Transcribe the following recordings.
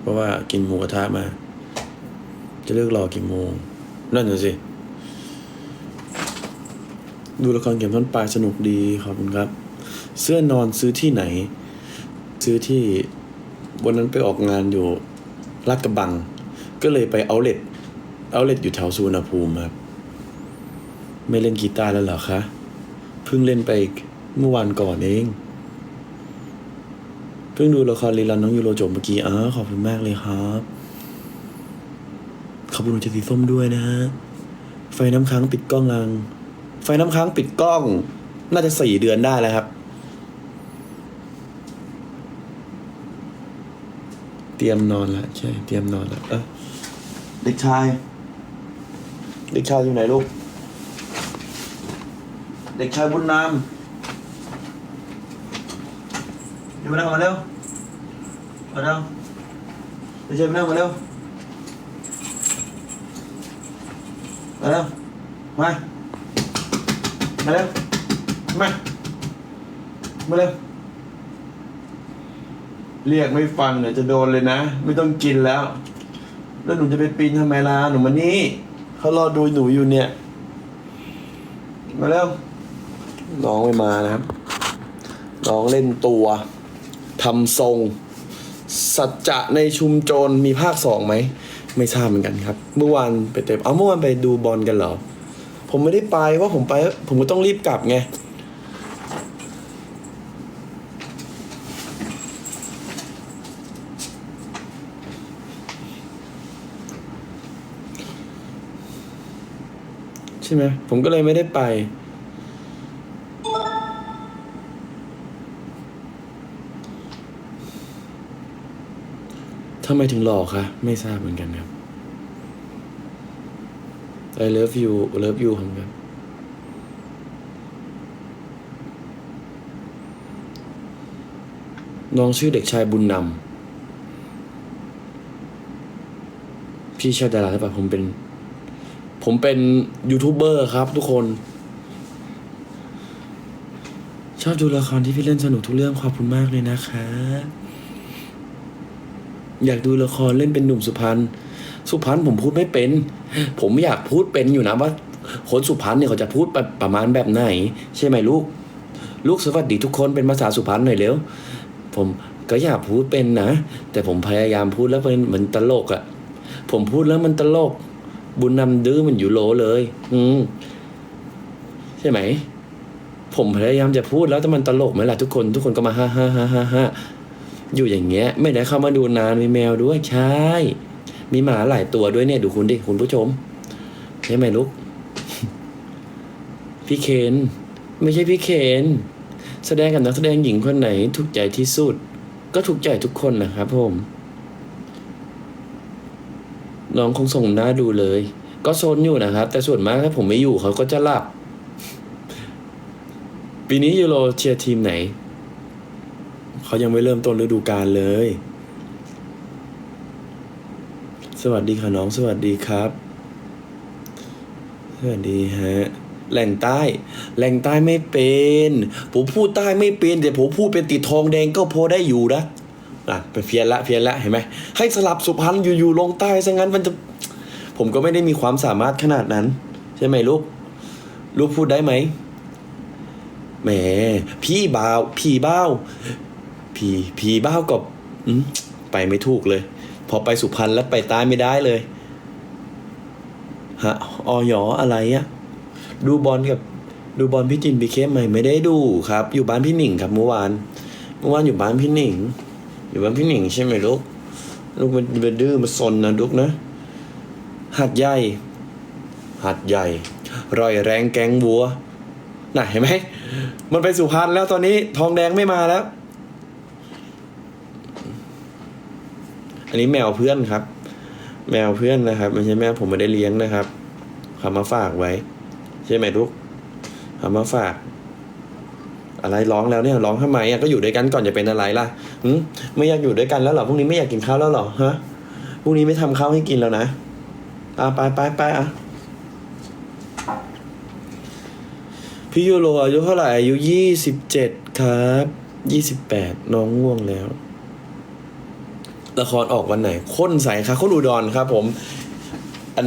เพราะว่ากินหมูกระทะมา จะเลิกรอกี่โมง นั่นน่ะสิ ดูละครเก็บต้นปลายสนุกดีขอบคุณครับ เสื้อนอนซื้อที่ไหน ซื้อที่วันนั้นไปออกงานอยู่ลาดกระบัง ก็เลยไปเอาเลทเอาเลทอยู่แถวสุวรรณภูมิครับ ไม่เล่นกีตาร์แล้วเหรอคะ เพิ่งเล่นไปเมื่อวานก่อนเอง พิ่งดูละครรีลันน้องยูโรจบเมื่อกี้อ๋อขอบคุณมากเลยครับ ขอบคุณหัวใจสีส้มด้วยนะฮะ ไฟน้ำค้างปิดกล้องลัง ไฟน้ำค้างปิดกล้อง น่าจะสี่เดือนได้แล้วครับ เตรียมนอนล้วใช่ เตรียมนอนล้วเออเด็กชาย เด็กชายอยู่ไหนลูก เด็กชายบุญนามอยู่ มานั่งมาเร็ว มาเร็วเด็กชายมานั่งมาเร็ว มาเร็ว มา มาเร็ว มา มาเร็ว เรียกไม่ฟังเดี๋ยวจะโดนเลยนะ ไม่ต้องกินแล้ว แล้วหนูจะไปปีนทำไมล่ะ หนูมานี่ เขารอดูหนูอยู่เนี่ย มาเร็ว น้องไม่มานะครับ น้องเล่นตัว ทำทรง สัจจะในชุมโจรมีภาคสองไหม ไม่ทราบเหมือนกันครับ เมื่อวานไปเตะเอาเมื่อวานไปดูบอลกันเหรอ ผมไม่ได้ไปเพราะผมไป ผมก็ต้องรีบกลับไงใช่ไหมผมก็เลยไม่ได้ไป ทำไมถึงหลอกคะไม่ทราบเหมือนกันครับ I love you love you ครับน้องชื่อเด็กชายบุญนำ พี่ใช่ดาราหรือเปล่าผมเป็น ผมเป็นยูทูบเบอร์ครับทุกคน ชอบดูละครที่พี่เล่นสนุกทุกเรื่องขอบคุณมากเลยนะคะ อยากดูละครเล่นเป็นหนุ่มสุพรรณสุพรรณผมพูดไม่เป็น ผมอยากพูดเป็นอยู่นะว่าคนสุพรรณเนี่ยเขาจะพูดประมาณแบบไหน ใช่ไหมลูก ลูกสวัสดีทุกคนเป็นภาษาสุพรรณหน่อยเร็วผมก็อยากพูดเป็นนะ แต่ผมพยายามพูดแล้วเป็นเหมือนตลกอะ่ะ ผมพูดแล้วมันตลก บุญนำดื้อมันอยู่โหลเลย อืมใช่ไหม ผมพยายามจะพูดแล้วแต่มันตลกไหมล่ะทุกคน ทุกคนก็มาฮ่าฮ่าฮ่าฮ่า อยู่อย่างเงี้ย ไม่ได้เข้ามาดูนานมีแมวด้วยใช่ มีหมาหลายตัวด้วยเนี่ยดูคุณดิคุณผู้ชมใช่ไหมลูกพี่เคนไม่ใช่พี่เคนแสดงกับนักแสดงหญิงคนไหนถูกใจที่สุด ก็ถูกใจทุกคนนะครับผมน้องคงส่งหน้าดูเลย ก็โซนอยู่นะครับ แต่ส่วนมากถ้าผมไม่อยู่เขาก็จะหลับปีนี้ยูโรเชียร์ทีมไหน เขายังไม่เริ่มต้นฤดูกาลเลย สวัสดีค่ะน้องสวัสดีครับ สวัสดีฮะแหล่งใต้ แหล่งใต้ไม่เป็น ผมพูดใต้ไม่เป็นแต่ผมพูดเป็นติดทองแดงก็พอได้อยู่นะอะไปเพี้ยนละเพี้ยนละเห็นไหมให้สลับสุพรรณอยู่ๆลงใต้ซะงั้นมันจะ ผมก็ไม่ได้มีความสามารถขนาดนั้น ใช่ไหมลูก ลูกพูดได้ไหมแหมพี่บ่าว พี่บ้าว พี่พี่บ้าวกับไปไม่ถูกเลย พอไปสุพรรณแล้วไปใต้ไม่ได้เลยฮะออยอะไรอะดูบอลกับดูบอลพี่จินพีเคไหมไม่ได้ดูครับ อยู่บ้านพี่หนิงครับเมื่อวานเมื่อวานอยู่บ้านพี่หนิง อยู่บ้านพี่หนิงใช่ไหมลูกลูกมันมันดื้อมันซนนะลูกนะหัดใหญ่หัดใหญ่รอยแรงแกงวัวน่ะเห็นไหมมันไปสุพรรณแล้วตอนนี้ทองแดงไม่มาแล้ว อันนี้แมวเพื่อนครับ แมวเพื่อนนะครับไม่ใช่แมวผมไม่ได้เลี้ยงนะครับเขามาฝากไว้ ใช่ไหมลูกเขามาฝาก อะไรร้องแล้วเนี่ยร้องทำไมอะก็อยู่ด้วยกันก่อนจะเป็นอะไรล่ะหืมไม่อยากอยู่ด้วยกันแล้วเหรอพรุ่งนี้ไม่อยากกินข้าวแล้วเหรอฮะพรุ่งนี้ไม่ทำข้าวให้กินแล้วนะอะไปไปไปอะพี่ยูโรอายุเท่าไหร่อายุยี่สิบเจ็ดครับยี่สิบแปดน้องง่วงแล้ว ละครออกวันไหนค้นใสค่ะค้นอุดรครับ ผมอัน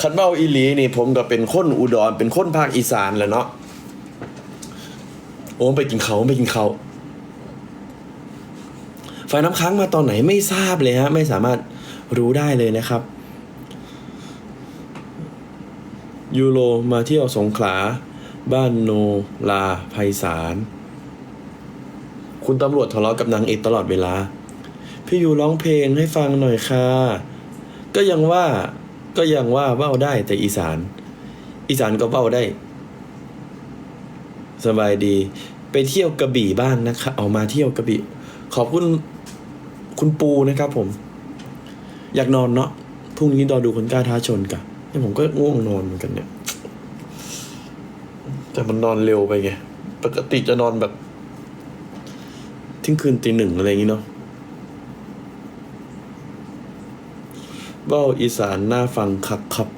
คันเบ้าอีหลีนี่ ผมก็เป็นคนอุดร เป็นคนภาคอีสานแหละเนาะโอ้ไปกินเขาไปกินเขาไฟน้ำค้างมาตอนไหนไม่ทราบเลยฮะ ไม่สามารถรู้ได้เลยนะครับยูโรมาเที่ยวสงขลา บ้านโนลาไพศาล คุณตำรวจทะเลาะกับนางเอกตลอดเวลา พี่ยูร้องเพลงให้ฟังหน่อยค่ะ ก็ยังว่าก็ยังว่าเบ้าได้แต่อีสาน อีสานก็เบ้าได้ สบายดี ไปเที่ยวกระบี่บ้างนะคะเอามาเที่ยวกระบี่ ขอบคุณคุณปูนะครับผม อยากนอนเนาะพรุ่งนี้รอดูคนกล้าท้าชนกันเนี่ยผมก็ง่วงนอนเหมือนกันเนี่ย แต่มันนอนเร็วไปไง ปกติจะนอนแบบทิ้งคืนตีหนึ่งอะไรอย่างงี้เนาะ เบ้าอีสานน่าฟังคักครับ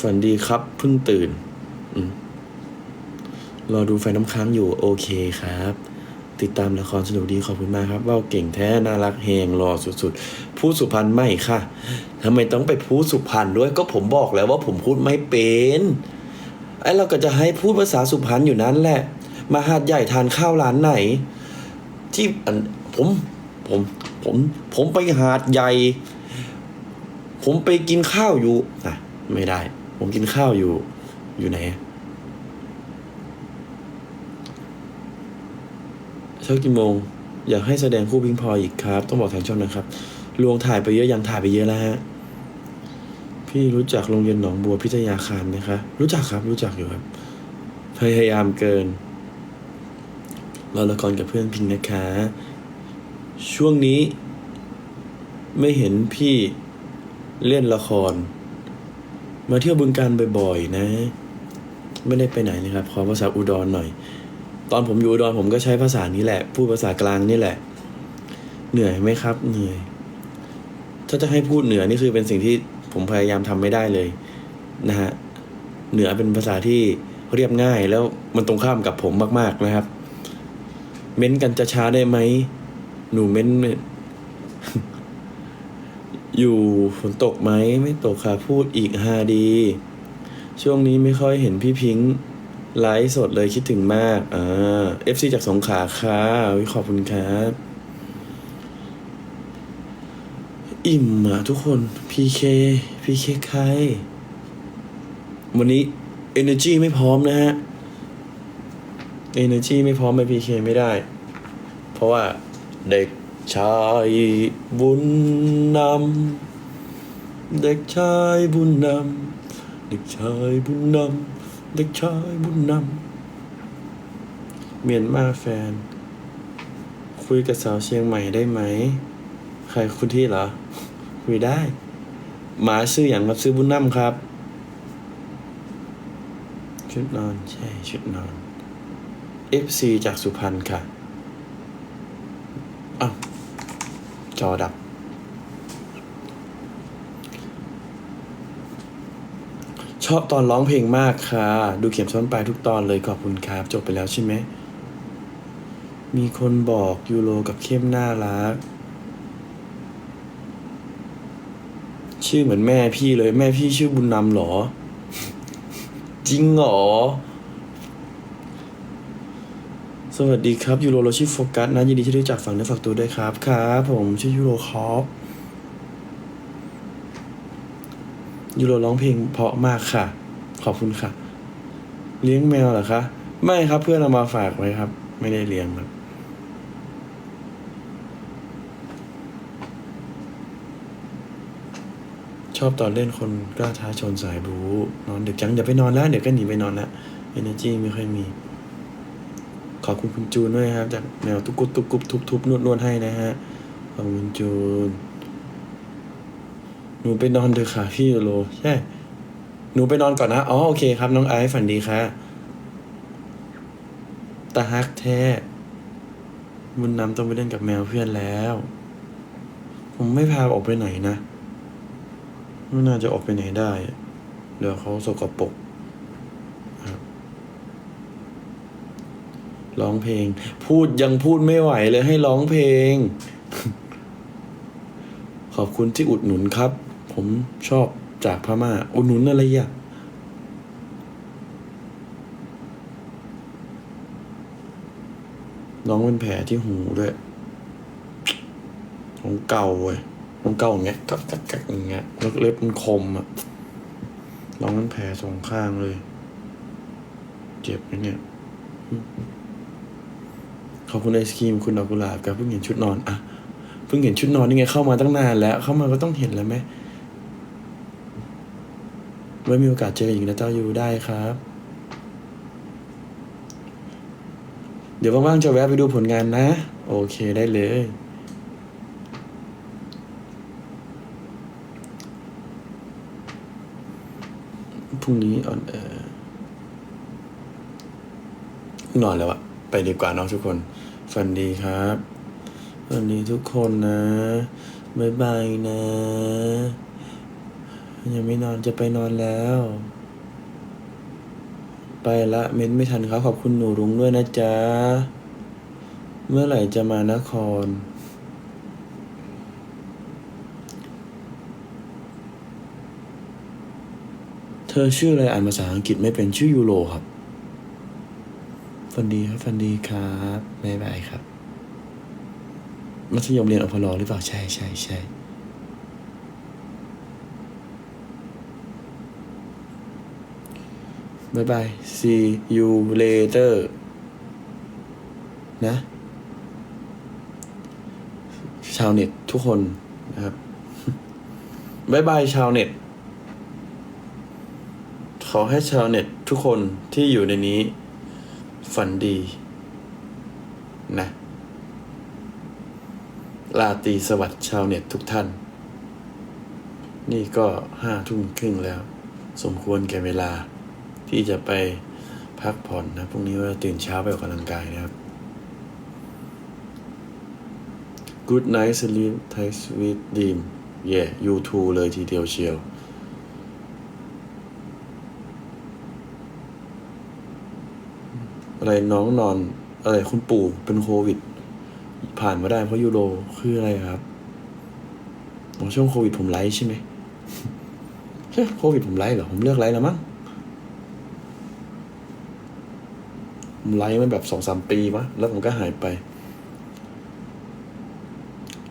ฝันดีครับเพิ่งตื่นรอดูไฟน้ำค้างอยู่โอเคครับ ติดตามละครสนุกดีขอบคุณมากครับเว่าเก่งแท้น่ารักเฮงรอสุดๆ พูดสุพรรณไม่ค่ะทำไมต้องไปพูดสุพรรณด้วยก็ผมบอกแล้วว่าผมพูดไม่เป็นไอ้เราก็จะให้พูดภาษาสุพรรณอยู่นั้นแหละ มาหาดใหญ่ทานข้าวร้านไหน ที่ผม ผมผมผมไปหาดใหญ่ ผมไปกินข้าวอยู่อะไม่ได้ ผมกินข้าวอยู่ อยู่ไหนเช้ากี่โมง อยากให้แสดงคู่พิงพอยอีกครับ ต้องบอกทางช่องนะครับลวงถ่ายไปเยอะยังถ่ายไปเยอะแล้วฮะพี่รู้จักโรงเรียนหนองบัวพิทยาคารไหมคะ รู้จักครับ รู้จักอยู่ครับ พยายามเกินรอละครกับเพื่อนพิงนะคะ ช่วงนี้ไม่เห็นพี่เล่นละคร มาเที่ยวบึงการบ่อยๆนะ ไม่ได้ไปไหนเลยครับ ขอภาษาอุดรหน่อย ตอนผมอยู่อุดรผมก็ใช้ภาษานี้แหละ พูดภาษากลางนี่แหละ เหนื่อยไหมครับ เหนื่อย ถ้าจะให้พูดเหนือนี่คือเป็นสิ่งที่ผมพยายามทำไม่ได้เลยนะฮะ เหนือเป็นภาษาที่เรียบง่ายแล้วมันตรงข้ามกับผมมาก ๆนะครับ เม้นกันจะช้าได้ไหม หนูเม้นอยู่ฝนตกไหมไม่ตกค่ะพูดอีกฮาดี ช่วงนี้ไม่ค่อยเห็นพี่พิงค์ไลฟ์สดเลยคิดถึงมากอ่า FC จากสงขลาค่ะอุ๊ยขอบคุณครับ อิ่มอะทุกคน PK PK ใครวันนี้ Energy ไม่พร้อมนะฮะ Energy ไม่พร้อมไป PK ไม่ได้ เพราะว่า เด็กชายบุญนำ เด็กชายบุญนำ เด็กชายบุญนำ เด็กชายบุญนำ เมียนมาแฟน คุยกับสาวเชียงใหม่ได้ไหม ใครคุณที่เหรอ คุยได้ หมาซื้ออย่างครับซื้อบุญนำครับ ชุดนอน ใช่ ชุดนอน FC จากสุพรรณค่ะ อ้าว จอดับ ชอบตอนร้องเพลงมากค่ะ ดูเข็มซ้อนปลายทุกตอนเลยขอบคุณครับ จบไปแล้วใช่ไหม มีคนบอกยูโรกับเข้มน่ารัก ชื่อเหมือนแม่พี่เลยแม่พี่ชื่อบุญนำหรอ จริงหรอ สวัสดีครับ ยูโรเรชื่อโฟกัสนะ ยินดีที่ได้รู้จักฝั่งเนื้อฝากตัวด้วยครับ ครับผมชื่อยูโรคอปยูโรร้องเพลงเพราะมากค่ะ ขอบคุณค่ะ เลี้ยงแมวเหรอคะ ไม่ครับเพื่อนเอามาฝากไว้ครับ ไม่ได้เลี้ยงครับชอบตอนเล่นคนกล้าท้าชนสายบูนอนดึกจังเดี๋ยวไปนอนแล้ว เดี๋ยวก็หนีไปนอนแล้วเอเนจีไม่ค่อยมี ขอบคุณคุณจูนด้วยครับ จากแนวตุกกุบตุกกุบทุบทุบนวดนวดให้นะฮะ ขอบคุณจูน หนูไปนอนเถอะค่ะพี่โรใช่ หนูไปนอนก่อนนะ อ๋อโอเคครับ น้องไอซ์ฝันดีค่ะตาฮักแท้บุญนำต้องไปเล่นกับแมวเพื่อนแล้ว ผมไม่พาออกไปไหนนะ ไม่น่าจะออกไปไหนได้ เดี๋ยวเขาสกปรก ร้องเพลง พูดยังพูดไม่ไหวเลยให้ร้องเพลง ขอบคุณที่อุดหนุนครับ ผมชอบจากพม่า อุดหนุนอะไรอะน้องเป็นแผลที่หูด้วยของเก่าเว้ยของเก่าอย่างเงี้ยกักกักกักอย่างเงี้ยแล้วเล็บมันคมอะน้องเป็นแผลสองข้างเลย เจ็บนะเนี่ย ขอบคุณไอศครีมคุณดอกกุหลาบกับเพิ่งเห็นชุดนอนอะเพิ่งเห็นชุดนอนนี่ไงเข้ามาตั้งนานแล้ว เข้ามาก็ต้องเห็นแล้วไหมไว้มีโอกาสเจอกันอีกนะเจ้าอยู่ได้ครับ เดี๋ยวว่างๆจะแวะไปดูผลงานนะ โอเคได้เลยพรุ่งนี้ออนเออนอนแล้วอะ ไปดีกว่าเนาะทุกคน ฝันดีครับฝันดีทุกคนนะบายบายนะ ยังไม่นอนจะไปนอนแล้ว ไปละเม้นไม่ทันครับขอบคุณหนูรุ้งด้วยนะจ๊ะ เมื่อไหร่จะมานคร เธอชื่ออะไรอ่านภาษาอังกฤษไม่เป็นชื่อยูโรครับ ฟันดีครับฟันดีครับบ๊ายบายครับ มัธยมเรียนอพลหรือเปล่า ใช่ใช่ใช่บ๊ายบาย see you later นะ ชาวเน็ตทุกคนนะครับบ๊ายบายชาวเน็ต ขอให้ชาวเน็ตทุกคนที่อยู่ในนี้ ฝันดี นะ ลาตีสวัสดิ์ชาวเน็ตทุกท่าน นี่ก็ห้าทุ่มครึ่งแล้ว สมควรแก่เวลา ที่จะไปพักผ่อนนะพรุ่งนี้ว่าตื่นเช้าไปออกกำลังกายนะครับ Good night sleep tight sweet dream yeah you too เลยทีเดียวเชียว อะไรน้องนอน อะไรคุณปู่เป็นโควิด ผ่านมาได้เพราะยูโรคืออะไรครับอ๋อช่วงโควิดผมไลฟ์ใช่ไหมใช่โควิดผมไลฟ์เหรอ ผมเลือกไลฟ์แล้วมั้งผมไลฟ์มาแบบสองสามปีมะแล้วผมก็หายไป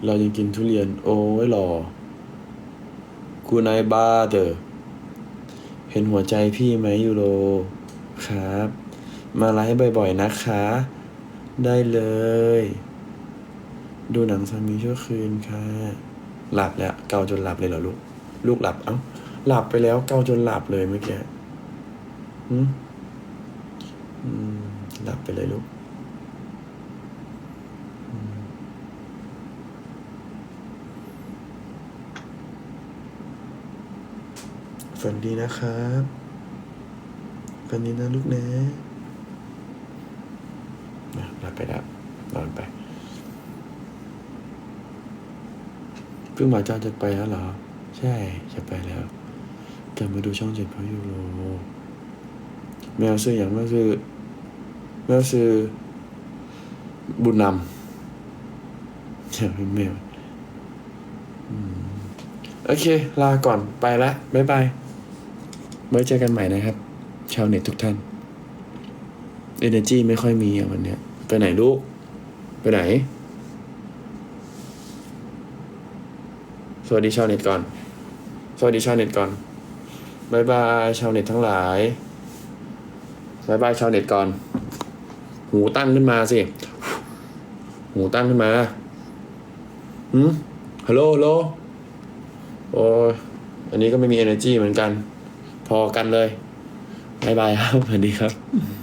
เรายังกินทุเรียน โอ้ยหล่อกูนายบ้าเดอเห็นหัวใจพี่ไหมยูโร ครับ มาไลฟ์บ่อยๆนะคะ ได้เลย ดูหนังสามีชั่วคืนค่ะ หลับแล้ว เกาจนหลับเลยเหรอลูก ลูกหลับ เอ้า หลับไปแล้วเกาจนหลับเลยเมื่อกี้หืมอืมหลับไปเลยลูกฝันดีนะครับฝันดีนะลูกนะ นไปแล้วนอนไปเพิ่งมาจ้าจะไปแล้วเหรอ ใช่จะไปแล้วกลับมาดูช่องเจ็ดเพราะยูโรแมวซื้ออย่างแมวซื้อแมวซื้อบุญนำอย่าเป็นแมวโอเค ลาก่อนไปละบ๊ายบายไว้เจอกันใหม่นะครับ ชาวเน็ตทุกท่าน Energy ไม่ค่อยมีอะวันเนี้ย ไปไหนลูก ไปไหน สวัสดีชาวเน็ตก่อน สวัสดีชาวเน็ตก่อนบายบายชาวเน็ตทั้งหลายบายบายชาวเน็ตก่อน หูตั้งขึ้นมาสิ หูตั้งขึ้นมาหืมฮัลโหลฮัลโหลโอ้ยอันนี้ก็ไม่มี energy เหมือนกัน พอกันเลยบายบายครับ สวัสดีครับ